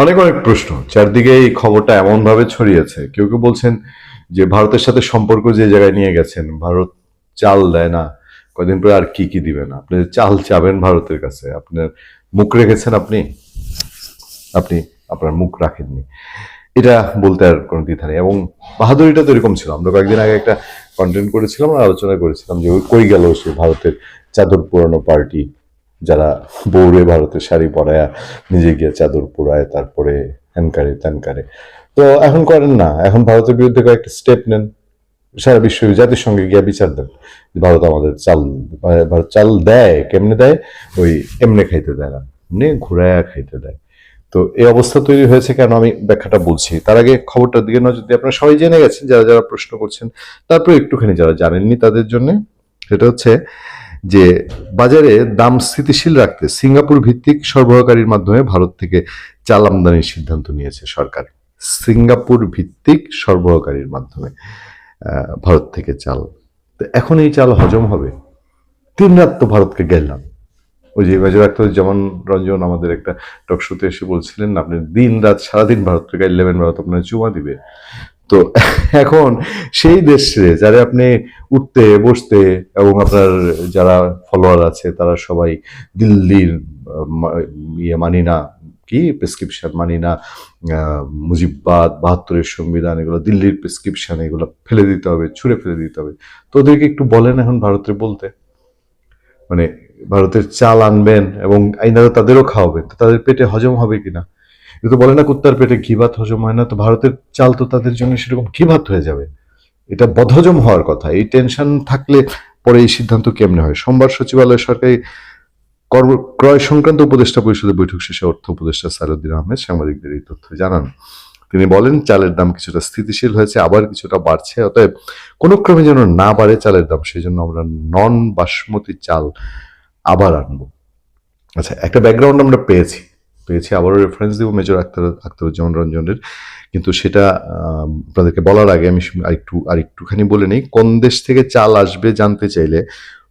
অনেক অনেক প্রশ্ন। চারদিকে এই খবরটা এমন ভাবে ছড়িয়েছে। কেউ কেউ বলছেন যে ভারতের সাথে সম্পর্ক যে জায়গায় নিয়ে গেছেন, ভারত চাল দেয় না। কদিন পরে আর কি কি দিবেন? আপনি চাল চাবেন ভারতের কাছে, আপনার মুখ রেখেছেন আপনি? আপনি, আপনার মুখ রাখেননি। এটা বলতে আর কোনো দ্বিধা নেই। এবং বাহাদুরিটা তো এরকম ছিল। আমরা কয়েকদিন আগে একটা কন্টেন্ট করেছিলাম, আলোচনা করেছিলাম যে ওই কই গেল সে ভারতের চাদর পুরানো পার্টি। যারা বৌরে ভারতের শাড়ি পরায়, নিজে গিয়ে চাদর পুরায় তারপরে হ্যানকারে ত্যানকারে। তো এখন করেন না। এখন ভারতের বিরুদ্ধে কয়েকটা স্টেপ নেন। সারা বিশ্ব জাতিসংঘে গিয়ে বিচার দেন ভারত আমাদের চাল, ভারত চাল দেয়, কেমনে দেয়? ওই এমনে খাইতে দেয় না? এমনি ঘুরায় খাইতে দেয়? তো এই অবস্থা তৈরি হয়েছে কেন? আমি ব্যাখ্যাটা বলছি। তার আগে খবরটার দিকে নজর দিয়ে আপনারা সবাই জেনে গেছেন, যারা যারা প্রশ্ন করছেন তারপরে একটুখানি যারা জানেননি তাদের জন্য, সেটা হচ্ছে যে বাজারে দাম স্থিতিশীল রাখতে সিঙ্গাপুর ভিত্তিক সরবরাহকারীর মাধ্যমে ভারত থেকে চাল আমদানির সিদ্ধান্ত নিয়েছে সরকার। সিঙ্গাপুর ভিত্তিক সরবরাহকারীর মাধ্যমে ভারত থেকে চাল। তো এখন এই চাল হজম হবে। তিন রাত তো ভারতকে গেলাম। ওই যে মেজর যেমন রঞ্জন আমাদের একটা টক শোতে এসে বলছিলেন, আপনি দিন রাত সারাদিন ভারতকে গাইলেবেন ভারত আপনার চুমা দিবে। তো এখন সেই দেশে যারা আপনি উঠতে, বসতে এবং আপনার যারা ফলোয়ার আছে, তারা সবাই দিল্লির ইয়ে মানি না, কি প্রেসক্রিপশন মানি না মুজিববাদ, বাহাত্তরের সংবিধান, এগুলো দিল্লির প্রেসক্রিপশন এগুলো ফেলে দিতে হবে, ছুঁড়ে ফেলে দিতে হবে। তো ওদেরকে একটু বলেন এখন ভারতের বলতে। মানে ভারতের চাল আনবেন এবং আইনারা তাদেরও খাওয়াবেন, তো তাদের পেটে হজম হবে কিনা? এটা তো বলে না কুত্তার পেটে ঘি ভাত হজম হয় না, তো ভারতের চাল তো তাদের জন্য সেরকম ঘি ভাত হয়ে যাবে। এটা বদহজম হওয়ার কথা। এই টেনশন থাকলে পরে এই সিদ্ধান্ত কেমনে হয়? সোমবার সচিবালয় সরকারি কর্ম- ক্রয় সংক্রান্ত উপদেষ্টা পরিষদের বৈঠক শেষে অর্থ উপদেষ্টা সারুদ্দিন আহমেদ সাংবাদিকদের এই তথ্য জানান। তিনি বলেন, চালের দাম কিছুটা স্থিতিশীল হয়েছে, আবার কিছুটা বাড়ছে, অতএব কোনো ক্রমে যেন না বাড়ে চালের দাম সেই জন্য আমরা নন বাসমতি চাল আবার আনব। আচ্ছা একটা ব্যাকগ্রাউন্ড আমরা পেয়েছি। পেয়েছি। আবারও রেফারেন্স দিব মেজর আক্তার আক্তারুজ্জামান রঞ্জনের। কিন্তু সেটা আপনাদেরকে বলার আগে আমি আরেকটু আরেকটুখানি বলে নিই। কোন দেশ থেকে চাল আসবে জানতে চাইলে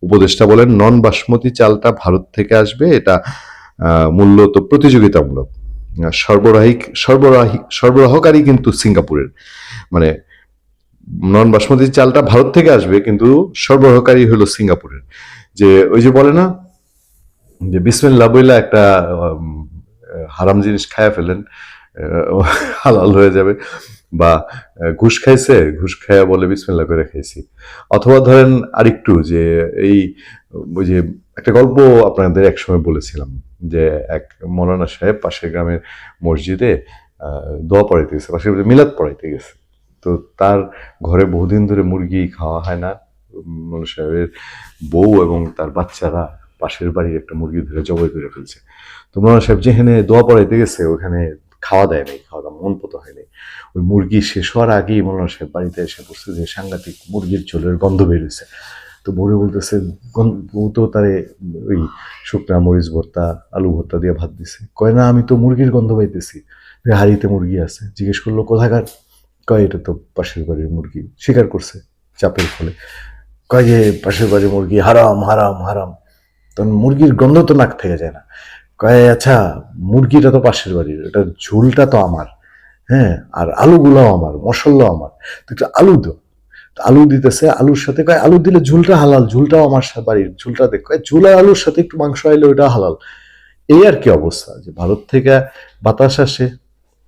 উপদেষ্টা বলেন নন বাসমতি চালটা ভারত থেকে আসবে। এটা আহ, মূলত প্রতিযোগিতামূলক। আহ, সরবরাহী সরবরাহী সরবরাহকারী কিন্তু সিঙ্গাপুরের। মানে নন বাসমতি চালটা ভারত থেকে আসবে কিন্তু সরবরাহকারী হলো সিঙ্গাপুরের। যে ওই যে বলে না যে বিসমিল্লা বইলা একটা হারাম জিনিস খায়া ফেলেন হালাল হয়ে যাবে, বা ঘুষ খাইছে, ঘুষ খায়া বলে বিসমিল্লা করে খাইছি। অথবা ধরেন আরেকটু যে এই, ওই যে একটা গল্প আপনাদের একসময় বলেছিলাম, যে এক মৌলানা সাহেব পাশের গ্রামের মসজিদে দোয়া পড়াইতে গেছে, পাশের মিলাদ পড়াইতে গেছে। তো তার ঘরে বহুদিন ধরে মুরগি খাওয়া হয় না মৌলানা সাহেবের বউ এবং তার বাচ্চারা পাশের বাড়ির একটা মুরগি ধরে জবাই করে ফেলছে। তো মৌলানা সাহেব যেখানে দোয়া পড়াইতে গেছে, ওখানে খাওয়া দেয় নাই, খাওয়া দাওয়া মন পতো হয়নি ওই মুরগি শেষ হওয়ার আগেই মৌলানা সাহেব বাড়িতে এসে বসছে যে সাংঘাতিক মুরগির ঝোলের গন্ধ বেরোছে তো বউরে বলতেছে তো তারে ওই শুকনা মরিচ ভর্তা, আলু ভর্তা দিয়ে ভাত দিছে। কয়, না, আমি তো মুরগির গন্ধ পাইতেছি। হাড়িতে মুরগি আছে। জিজ্ঞেস করল, কোথাকার? কয়, এটা তো পাশের বাড়ির মুরগি। স্বীকার করছে চাপের ফলে। কয় যে, পাশের বাড়ির মুরগি, হারাম হারাম হারাম। তখন মুরগির গন্ধ তো নাক থেকে যায় না। কয় আচ্ছা মুরগিটা তো পাশের বাড়ির এটা ঝোলটা তো আমার হ্যাঁ আর আলুগুলোও আমার, মশলাও আমার। তো একটু আলু দো। আলু দিতেছে, আলুর সাথে, কয়, আলু দিলে ঝুলটা হালাল, ঝুলটাও আমার বাড়ির ঝুলটা দেখ কয়, ঝুল আলুর সাথে একটু মাংস আইলে ওটা হালাল। এই আর কি অবস্থা, যে ভারত থেকে বাতাস আসে,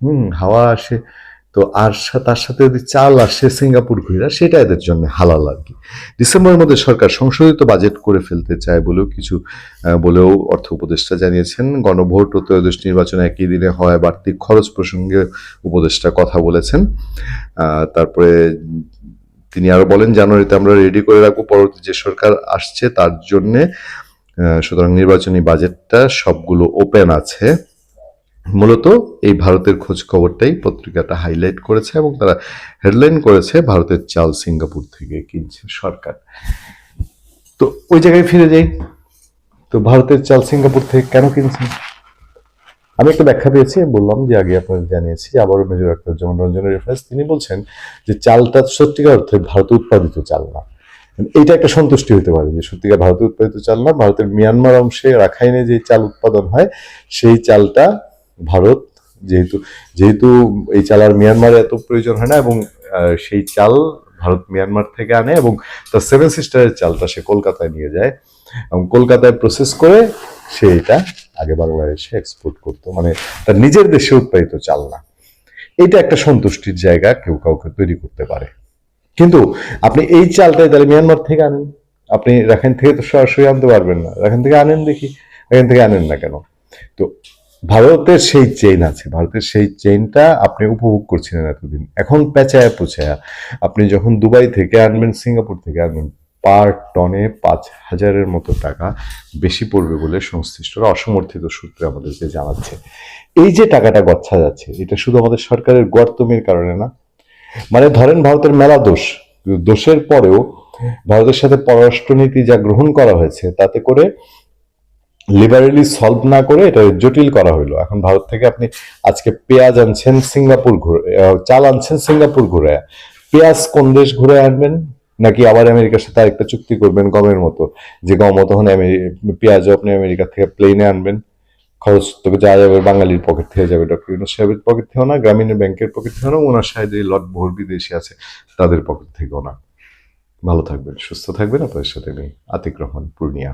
হুম, হাওয়া আসে তো আর তার সাথে যদি চাল আসে সিঙ্গাপুর ঘুরা, সেটা এদের জন্য হালাল আর কি। ডিসেম্বরের মধ্যে সরকার সংশোধিত বাজেট করে ফেলতে চায় বলেও কিছু বলেও অর্থ উপদেষ্টা জানিয়েছেন। গণভোট ও ত্রয়োদশ নির্বাচন একই দিনে হয়, বাড়তি খরচ প্রসঙ্গে উপদেষ্টা কথা বলেছেন। তারপরে তিনি আরও বলেন, জানুয়ারিতে আমরা রেডি করে রাখব, পরবর্তী যে সরকার আসছে তার জন্যে সুতরাং নির্বাচনী বাজেটটা সবগুলো ওপেন আছে। মূলত এই ভারতের খোঁজ খবরটাই পত্রিকাটা হাইলাইট করেছে এবং তারা হেডলাইন করেছে ভারতের চাল সিঙ্গাপুর থেকে কিনছে সরকার। তো ওই জায়গায় ফিরে যাই। তো ভারতের চাল সিঙ্গাপুর থেকে কেন কিনছেন? আমি একটা ব্যাখ্যা পেয়েছি বললাম যে আগে আপনাদের জানিয়েছি আবারও মেজর আক্তার যেমন রঞ্জনের রেফারেন্স, তিনি বলছেন যে চালটা সত্যিকার অর্থে ভারতে উৎপাদিত চাল না। এইটা একটা সন্তুষ্টি হতে পারে যে সত্যিকার ভারতে উৎপাদিত চাল না, ভারতের মিয়ানমার অংশে রাখাইনে যে চাল উৎপাদন হয়, সেই চালটা ভারত, যেহেতু যেহেতু এই চাল আর মিয়ানমারে এত প্রয়োজন হয় না এবং সেই চাল ভারত মিয়ানমার থেকে আনে এবং তার সেভেন সিস্টারের চালটা সে কলকাতায় নিয়ে যায় এবং কলকাতায় প্রসেস করে সে এটা আগে বাংলাদেশে এক্সপোর্ট করতো। মানে তার নিজের দেশে উৎপাদিত চাল না। এটা একটা সন্তুষ্টির জায়গা, কেউ কাউকে তৈরি করতে পারে। কিন্তু আপনি এই চালটাই তাহলে মিয়ানমার থেকে আনেন। আপনি রাখাইন থেকে তো সরাসরি আনতে পারবেন না। রাখাইন থেকে আনেন দেখি। রাখাইন থেকে আনেন না কেন? তো ভারতের সেই চেইন আছে। ভারতের সেই চেইনটা আপনি উপভোগ করছিলেন এতদিন। এখন পেঁচায় পুছায়া আপনি যখন দুবাই থেকে আনবেন, সিঙ্গাপুর থেকে আনবেন, পার টনে পাঁচ হাজারের মতো টাকা বেশি পড়বে বলে সংশ্লিষ্টরা অসমর্থিত সূত্রে আমাদেরকে জানাচ্ছে। এই যে টাকাটা গচ্ছা যাচ্ছে, এটা শুধু আমাদের সরকারের গর্তমের কারণে না মানে ধরেন ভারতের মেলা দোষ, দোষের পরেও ভারতের সাথে পররাষ্ট্রনীতি যা গ্রহণ করা হয়েছে, তাতে করে লিবারেলি সলভ না করে এটা জটিল করা হলো এখন ভারত থেকে আপনি আজকে পেঁয়াজ আনছেন সিঙ্গাপুর ঘুরে চাল আনছেন সিঙ্গাপুর ঘুরে। পেঁয়াজ কোন দেশ ঘুরে আনবেন? নাকি আবার আমেরিকার সাথে আরেকটা চুক্তি করবেন গমের মতো, যে গম তখন পেঁয়াজও আপনি আমেরিকা থেকে প্লেনে আনবেন। খরচ তো যা যাবে বাঙালির পকেট থেকে যাবে ডক্টর ইউনুস সাহেবের পকেট থেকেও না, গ্রামীণ ব্যাংকের পকেট থেকেও না, ওনার সাহেব এই লট ভোর বিদেশি আছে, তাদের পকেট থেকেও না। ভালো থাকবেন, সুস্থ থাকবেন, আপনাদের সাথে আমি আতিক রহমান, পূর্ণিয়া।